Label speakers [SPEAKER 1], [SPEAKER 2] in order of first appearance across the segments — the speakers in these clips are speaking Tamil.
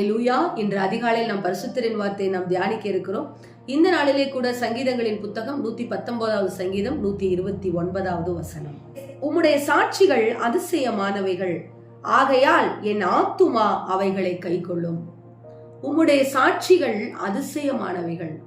[SPEAKER 1] லூயா இன்று அதிகாலையில் நாம் பரிசுத்தரின் வார்த்தையை நாம் தியானிக்க இருக்கிறோம். இந்த நாளிலே கூட சங்கீதங்களின் புத்தகம் நூத்தி பத்தொன்பதாவது சங்கீதம் நூத்தி இருபத்தி ஒன்பதாவது வசனம். உம்முடைய சாட்சிகள் அதிசயமானவைகள். ஆகையால் என் ஆத்துமா அவைகளை கைக்கொள்ளும். உம்முடைய சாட்சிகள் அதிசயமானவைகள்.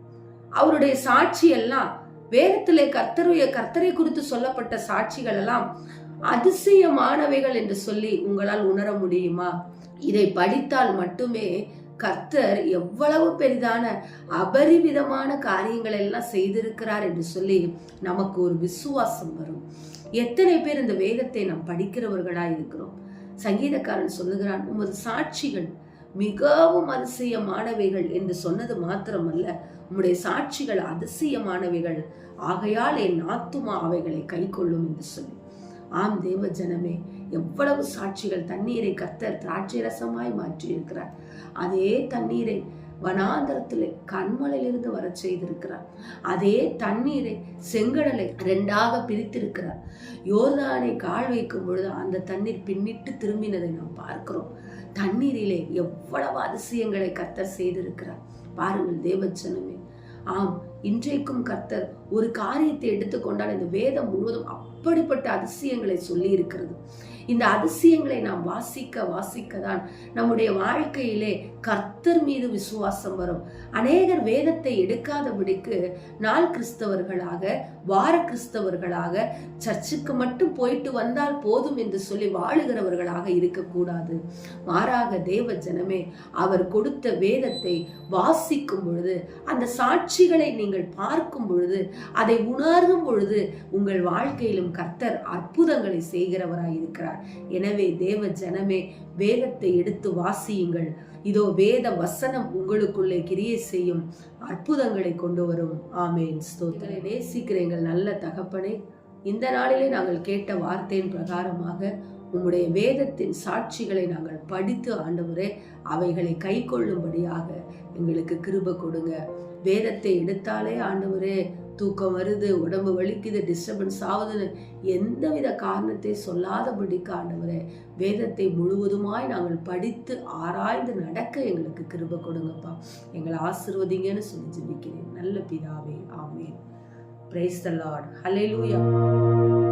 [SPEAKER 1] அவருடைய சாட்சி எல்லாம் வேதத்திலே கர்த்தருடைய கர்த்தரை குறித்து சொல்லப்பட்ட சாட்சிகள் எல்லாம் அதிசயமானவைகள் என்று சொல்லி உங்களால் உணர முடியுமா? இதை படித்தால் மட்டுமே கர்த்தர் எவ்வளவு பெரிதான அபரிவிதமான காரியங்கள் எல்லாம் செய்திருக்கிறார் என்று சொல்லி நமக்கு ஒரு விசுவாசம் வரும். எத்தனை பேர் இந்த வேதத்தை நாம் படிக்கிறவர்களாக இருக்கிறோம். சங்கீதக்காரன் சொல்லுகிறான் உமது சாட்சிகள் மிகவும் அதிசயமானவைகள் என்று சொன்னது மாத்திரமல்ல உம்முடைய சாட்சிகள் அதிசயமானவைகள். ஆகையால் என் ஆத்துமா அவைகளை கை கொள்ளும் என்று சொல்லி. ஆம் தேவ ஜனமே எவ்வளவு சாட்சிகள் தண்ணீரை கத்தர் திராட்சை ரசமாய் மாற்றி இருக்கிறார் அதே தண்ணீரை வனாந்தரத்திலே கண்மலையிலிருந்து வர செய்திருக்கிறார். அதே தண்ணீரை செங்கடலை ரெண்டாக பிரித்திருக்கிறார். யோர்தானை கால் வைக்கும் பொழுது அந்த தண்ணீர் பின்னிட்டு திரும்பினதை நாம் பார்க்கிறோம். தண்ணீரிலே எவ்வளவு அதிசயங்களை கத்தர் செய்திருக்கிறார். பாருங்கள் தேவச்சனமே ஆம் இன்றைக்கும் கர்த்தர் ஒரு காரியத்தை எடுத்துக்கொண்டால் இந்த வேதம் முழுவதும் அப்படிப்பட்ட அதிசயங்களை சொல்லி இருக்கிறது இந்த அதிசயங்களை நாம் வாசிக்க வாசிக்க தான் நம்முடைய வாழ்க்கையிலே கர்த்தர் மீது விசுவாசம் வரும். அநேகர் வேதத்தை எடுக்காதபடிக்கு நாள் கிறிஸ்தவர்களாக வார கிறிஸ்தவர்களாக சர்ச்சுக்கு மட்டும் போயிட்டு வந்தால் போதும் என்று சொல்லி வாழுகிறவர்களாக இருக்கக்கூடாது. மாறாக தேவ ஜனமே அவர் கொடுத்த வேதத்தை வாசிக்கும் பொழுது அந்த சாட்சிகளை நீங்கள் பார்க்கும் பொழுது அதை உணரும் பொழுது உங்கள் வாழ்க்கையிலும் கர்த்தர் அற்புதங்களை செய்கிறவராய் இருக்கிறார். எனவே தேவ ஜனமே வேதத்தை எடுத்து வாசியுங்கள். இதோ வேத வசனம் உங்களுக்குள்ளே கிரியை செய்யும் அற்புதங்களை கொண்டு வரும். ஆமேன். ஸ்தோத்திரை நேசிக்கிற எங்கள் நல்ல தகப்பனே இந்த நாளிலே நாங்கள் கேட்ட வார்த்தையின் பிரகாரமாக உம்முடைய வேதத்தின் சாட்சிகளை நாங்கள் படித்து ஆண்டவரே அவைகளை கை கொள்ளும்படியாக எங்களுக்கு கிருப கொடுங்க. வேதத்தை எடுத்தாலே ஆண்டவரே தூக்கம் வருது உடம்பு வலிக்குது டிஸ்டர்பன்ஸ் ஆகுதுன்னு எந்தவித காரணத்தை சொல்லாதபடிக்கு ஆண்டவரே வேதத்தை முழுவதுமாய் நாங்கள் படித்து ஆராய்ந்து நடக்க எங்களுக்கு கிருப கொடுங்கப்பா. எங்களை ஆசிர்வதிங்கன்னு சொல்லி ஜெபிக்கிறேன். நல்ல பிதாவே ஆமேன். Praise the Lord hallelujah